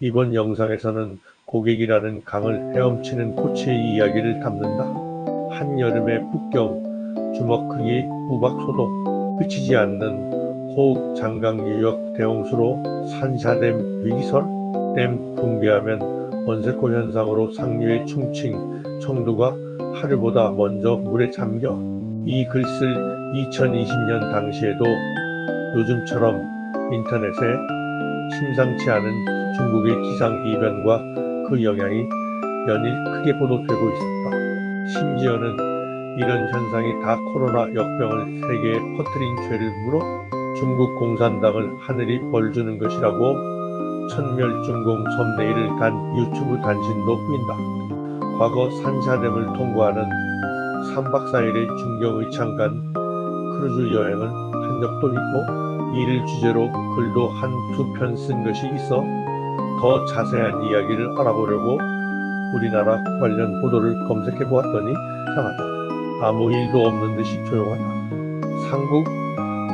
이번 영상에서는 고객이라는 강을 헤엄치는 코치의 이야기를 담는다. 한여름의 북경, 주먹 크기 우박 소동, 그치지 않는 호흡 장강 유역 대홍수로 산샤댐 위기설, 댐 붕괴하면 원세포 현상으로 상류의 충칭, 청도가 하루보다 먼저 물에 잠겨 이 글 쓸 2020년 당시에도 요즘처럼 인터넷에 심상치 않은 중국의 기상 이변과 그 영향이 연일 크게 보도되고 있었다. 심지어는 이런 현상이 다 코로나 역병을 세계에 퍼뜨린 죄를 물어 중국 공산당을 하늘이 벌주는 것이라고 천멸중공 섭내일을 단 유튜브 단신도 후인다. 과거 산샤댐을 통과하는 3박 4일의 중경의창 간 크루즈 여행을 한 적도 있고 이를 주제로 글도 한 두 편 쓴 것이 있어 더 자세한 이야기를 알아보려고 우리나라 관련 보도를 검색해 보았더니 이상하다. 아무 일도 없는 듯이 조용하다. 삼국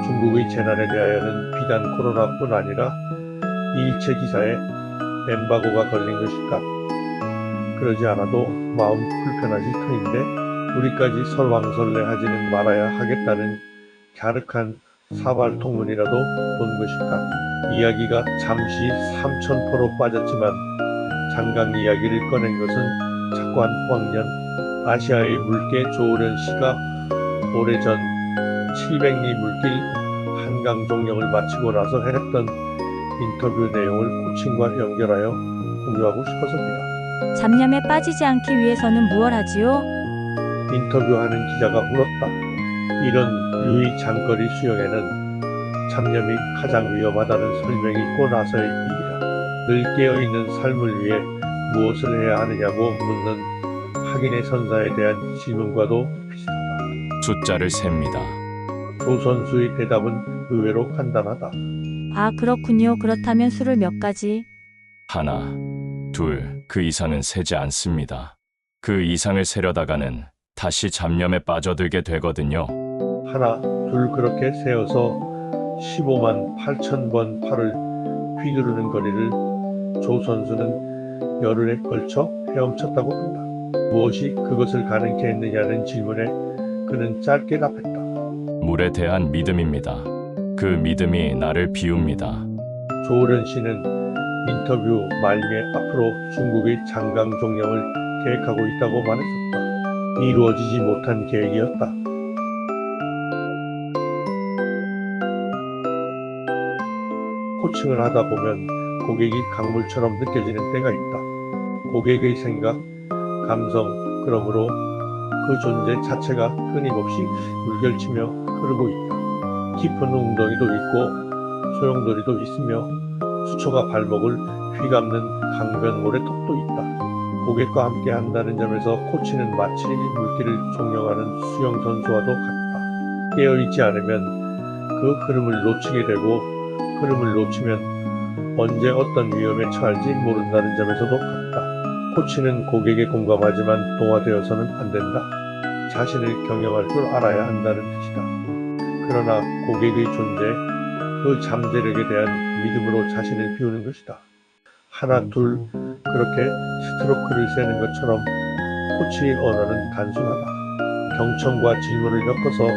중국의 재난에 대하여는 비단 코로나뿐 아니라 일체 기사에 엠바고가 걸린 것일까? 그러지 않아도 마음 불편하실 터인데 우리까지 설왕설래하지는 말아야 하겠다는 갸륵한 사발 통문이라도 본 것일까? 이야기가 잠시 삼천포로 빠졌지만 장강 이야기를 꺼낸 것은 착관 왕년 아시아의 물개 조오련 씨가 오래전 700리 물길 한강 종령을 마치고 나서 해냈던 인터뷰 내용을 코칭과 연결하여 공유하고 싶어서입니다. 잡념에 빠지지 않기 위해서는 무얼 하지요? 인터뷰하는 기자가 물었다. 이런 유의 장거리 수영에는 잡념이 가장 위험하다는 설명이 있고 나서의 일이다. 늘 깨어있는 삶을 위해 무엇을 해야 하느냐고 묻는 확인의 선사에 대한 질문과도 비슷하다. 숫자를 셉니다. 조 선수의 대답은 의외로 간단하다. 아, 그렇군요. 그렇다면 술을 몇 가지? 하나, 둘, 그 이상은 세지 않습니다. 그 이상을 세려다가는 다시 잡념에 빠져들게 되거든요. 하나, 둘 그렇게 세어서 15만 8천 번 팔을 휘두르는 거리를 조 선수는 열흘에 걸쳐 헤엄쳤다고 한다. 무엇이 그것을 가능케 했느냐는 질문에 그는 짧게 답했다. 물에 대한 믿음입니다. 그 믿음이 나를 비웁니다. 조오련 씨는 인터뷰 말미에 앞으로 중국의 장강 종령을 계획하고 있다고 말했었다. 이루어지지 못한 계획이었다. 코칭을 하다 보면 고객이 강물처럼 느껴지는 때가 있다. 고객의 생각, 감성, 그러므로 그 존재 자체가 끊임없이 물결치며 흐르고 있다. 깊은 웅덩이도 있고 소용돌이도 있으며 수초가 발목을 휘감는 강변 모래톱도 있다. 고객과 함께 한다는 점에서 코치는 마치 물길을 종영하는 수영 선수와도 같다. 깨어있지 않으면 그 흐름을 놓치게 되고 흐름을 놓치면 언제 어떤 위험에 처할지 모른다는 점에서도 같다. 코치는 고객에 공감하지만 동화되어서는 안 된다. 자신을 경영할 줄 알아야 한다는 뜻이다. 그러나 고객의 존재, 그 잠재력에 대한 믿음으로 자신을 비우는 것이다. 하나, 둘, 그렇게 스트로크를 세는 것처럼 코치의 언어는 단순하다. 경청과 질문을 엮어서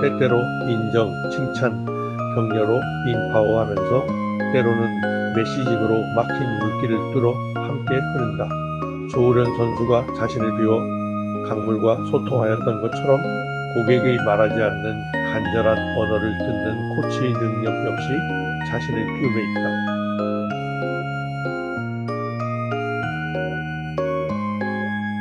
때때로 인정, 칭찬, 격려로 인파워하면서 때로는 메시징으로 막힌 물길을 뚫어 함께 흐른다. 조우련 선수가 자신을 비워 강물과 소통하였던 것처럼 고객의 말하지 않는 간절한 언어를 듣는 코치의 능력 역시 자신을 비움에 있다.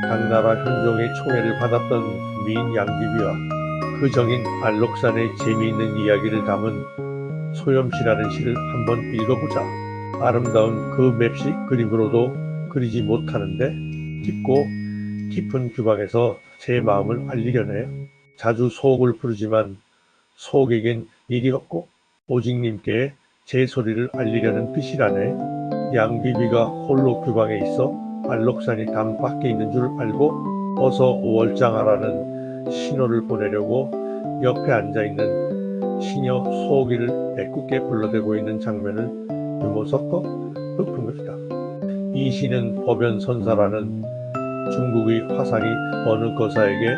당나라 현종의 총애를 받았던 미인 양귀비와 그 정인 알록산의 재미있는 이야기를 담은 소염시라는 시를 한번 읽어보자. 아름다운 그 맵시 그림으로도 그리지 못하는데 깊고 깊은 규방에서 제 마음을 알리려네요. 자주 소옥을 부르지만 소옥에겐 일이 없고 오직 님께 제 소리를 알리려는 빛이라네. 양비비가 홀로 규방에 있어 알록산이 담 밖에 있는 줄 알고 어서 오월장하라는 신호를 보내려고 옆에 앉아있는 시녀 소옥이를 애꿎게 불러대고 있는 장면을 유머 섞어 읊은 것이다. 이 시는 법연선사라는 중국의 화상이 어느 거사에게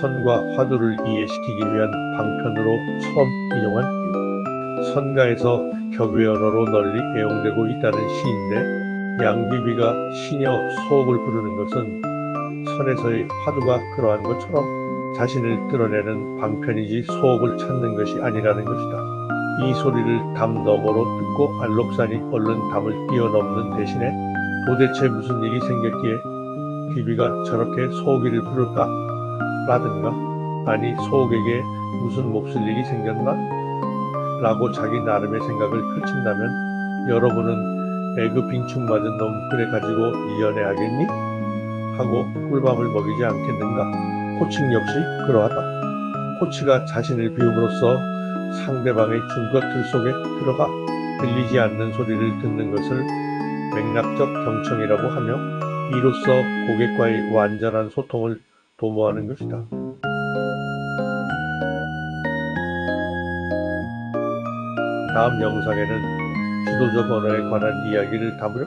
선과 화두를 이해시키기 위한 방편으로 처음 인용한 이유. 선가에서 격의 언어로 널리 애용되고 있다는 시인데 양귀비가 시녀 소옥을 부르는 것은 선에서의 화두가 그러한 것처럼 자신을 드러내는 방편이지 소옥을 찾는 것이 아니라는 것이다. 이 소리를 담 너머로 듣고 알록산이 얼른 담을 뛰어넘는 대신에 도대체 무슨 일이 생겼기에 귀비가 저렇게 소옥이를 부를까? 라든가 아니 소옥에게 무슨 몹쓸 일이 생겼나? 라고 자기 나름의 생각을 펼친다면 여러분은 에그 빙충 맞은 놈 그래 가지고 이연애하겠니? 하고 꿀밤을 먹이지 않겠는가? 호칭 역시 그러하다. 호치가 자신을 비움으로써 상대방의 중거틀 속에 들어가 들리지 않는 소리를 듣는 것을 맥락적 경청이라고 하며 이로써 고객과의 완전한 소통을 도모하는 것이다. 다음 영상에는 지도적 언어에 관한 이야기를 담으려